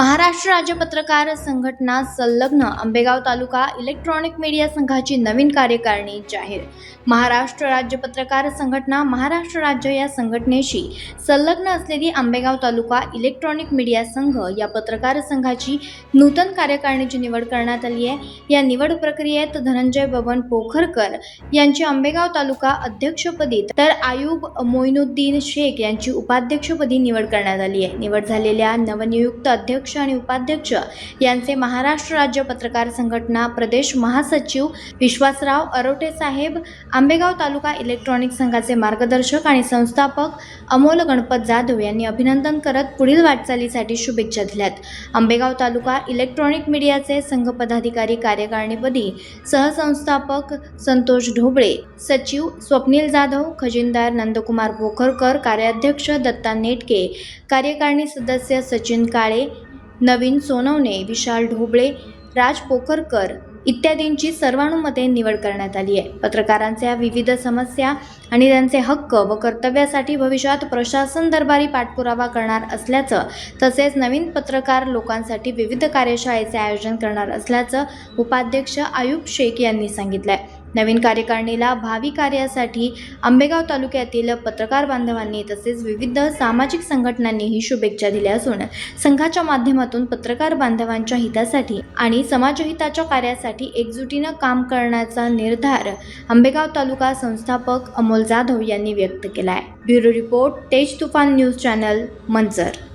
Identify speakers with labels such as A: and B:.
A: महाराष्ट्र राज्य पत्रकार संघटना संलग्न आंबेगाव तालुका इलेक्ट्रॉनिक मीडिया संघाची नवीन कार्यकारिणी जाहीर. महाराष्ट्र राज्य पत्रकार संघटना महाराष्ट्र राज्य या संघटनेशी संलग्न असलेली आंबेगाव तालुका इलेक्ट्रॉनिक मीडिया संघ या पत्रकार संघाची नूतन कार्यकारिणीची निवड करण्यात आली आहे. या निवड प्रक्रियेत धनंजय बबन पोखरकर यांची आंबेगाव तालुका अध्यक्षपदी तर आयुब मोइनुद्दीन शेख यांची उपाध्यक्षपदी निवड करण्यात आली आहे. निवड झालेल्या नवनियुक्त अध्यक्ष आणि उपाध्यक्ष यांचे महाराष्ट्र राज्य पत्रकार संघटना प्रदेश महासचिव विश्वासराव अरोटे साहेब आंबेगाव तालुका इलेक्ट्रॉनिक संघाचे मार्गदर्शक आणि संस्थापक अमोल गणपत जाधव यांनी अभिनंदन करत पुढील वाटचालीसाठी शुभेच्छा दिल्यात. आंबेगाव तालुका इलेक्ट्रॉनिक मीडियाचे संघ पदाधिकारी कार्यकारिणीपदी सहसंस्थापक संतोष ढोबळे सचिव स्वप्नील जाधव खजिनदार नंदकुमार पोखरकर कार्याध्यक्ष दत्ता नेटके कार्यकारिणी सदस्य सचिन काळे नवीन सोनवणे विशाल ढोबळे राज पोखरकर इत्यादींची सर्वानुमते निवड करण्यात आली आहे. पत्रकारांच्या विविध समस्या आणि त्यांचे हक्क व कर्तव्यासाठी भविष्यात प्रशासन दरबारी पाठपुरावा करणार असल्याचं तसेच नवीन पत्रकार लोकांसाठी विविध कार्यशाळेचे आयोजन करणार असल्याचं उपाध्यक्ष आयुब शेख यांनी सांगितलं आहे नवीन कार्यकारिणीला भावी कार्यासाठी आंबेगाव तालुक्यातील पत्रकार बांधवांनी तसेच विविध सामाजिक संघटनांनीही शुभेच्छा दिल्या असून संघाच्या माध्यमातून पत्रकार बांधवांच्या हितासाठी आणि समाजहिताच्या कार्यासाठी एकजुटीनं काम करण्याचा निर्धार आंबेगाव तालुका संस्थापक अमोल जाधव यांनी व्यक्त केला आहे ब्युरो रिपोर्ट तेज तुफान न्यूज चॅनल मंचर